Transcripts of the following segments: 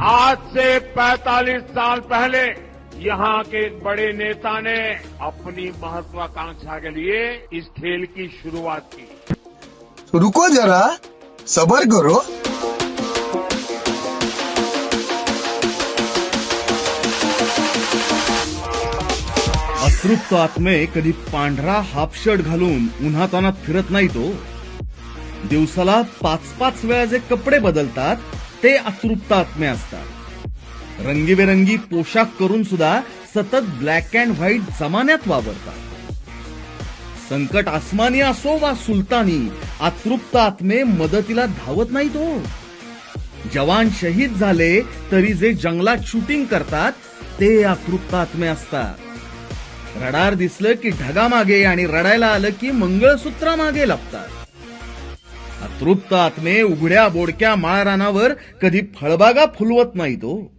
आज से 45 साल पहले यहाँ के एक बड़े नेता ने अपनी महत्वाकांक्षा के लिए इस खेल की शुरुआत की। रुको जरा सबर करो। अतृप्त आत्मे कधी पांढरा हाफ़ शर्ट घालून उन्हातानात फिरत नाही तो. दिवसाला पाच पाच वेळा जे कपडे बदलतात ते अतृप्त आत्मे असतात. रंगीबेरंगी पोशाख करून सुद्धा सतत ब्लॅक अँड व्हाईट जमान्यात वावरतात. संकट आसमानी असो वा सुलतानी अतृप्त आत्मे मदतीला धावत नाही तो हो. जवान शहीद झाले तरी जे जंगलात शूटिंग करतात ते अतृप्त आत्मे असतात. रडार दिसलं की ढगा मागे आणि रडायला आलं की मंगळसूत्रामागे लपतात. अतृप्त आत्मे उघड्या बोडक्या माळरानावर कधी फळबागा फुलवत नाही तो हो.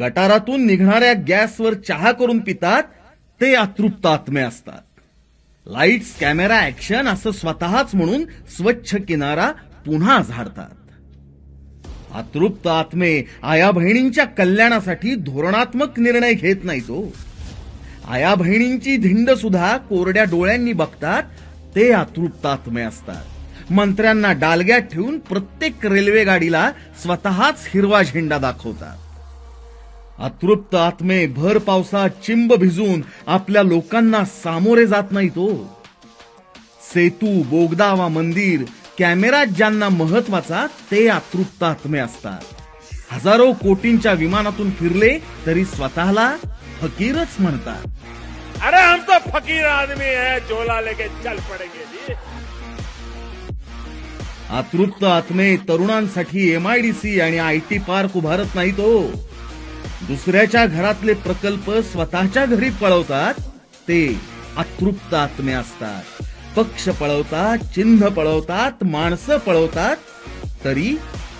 गटारातून निघणाऱ्या गॅसवर चहा करून पितात ते अतृप्त आत्मे असतात. लाईट्स कॅमेरा ऍक्शन असं स्वतःच म्हणून स्वच्छ किनारा पुन्हा झाडतात. अतृप्त आत्मे आया बहिणींच्या कल्याणासाठी धोरणात्मक निर्णय घेत नाही तो हो. आया बहिणींची धिंड सुद्धा कोरड्या डोळ्यांनी बघतात ते अतृप्त आत्मे असतात. मंत्र्यांना डालग्यात ठेवून प्रत्येक रेल्वे गाडीला स्वतःच हिरवा झेंडा दाखवतात. अतृप्त आत्मे भर पावसात चिंब भिजून आपल्या लोकांना सामोरे जात नाही तो हो. सेतू बोगदा वा मंदिर कॅमेरा ज्यांना महत्त्वाचा ते अतृप्त आत्मे असतात. हजारो कोटींच्या विमानातून फिरले तरी स्वतःला फकीरच म्हणतात. अरे हम तो फकीर आदमी है झोला लेके चल पडेगे अतृप्त आत्मे तरुणांसाठी एमआयडीसी आणि आय टी पार्क उभारत नाही तो. दुसऱ्याच्या घरातले प्रकल्प स्वतःच्या घरी पळवतात ते अतृप्त आत्मे असतात. पक्ष पळवतात चिन्ह पळवतात माणसं पळवतात तरी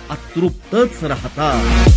अतृप्तच राहतात.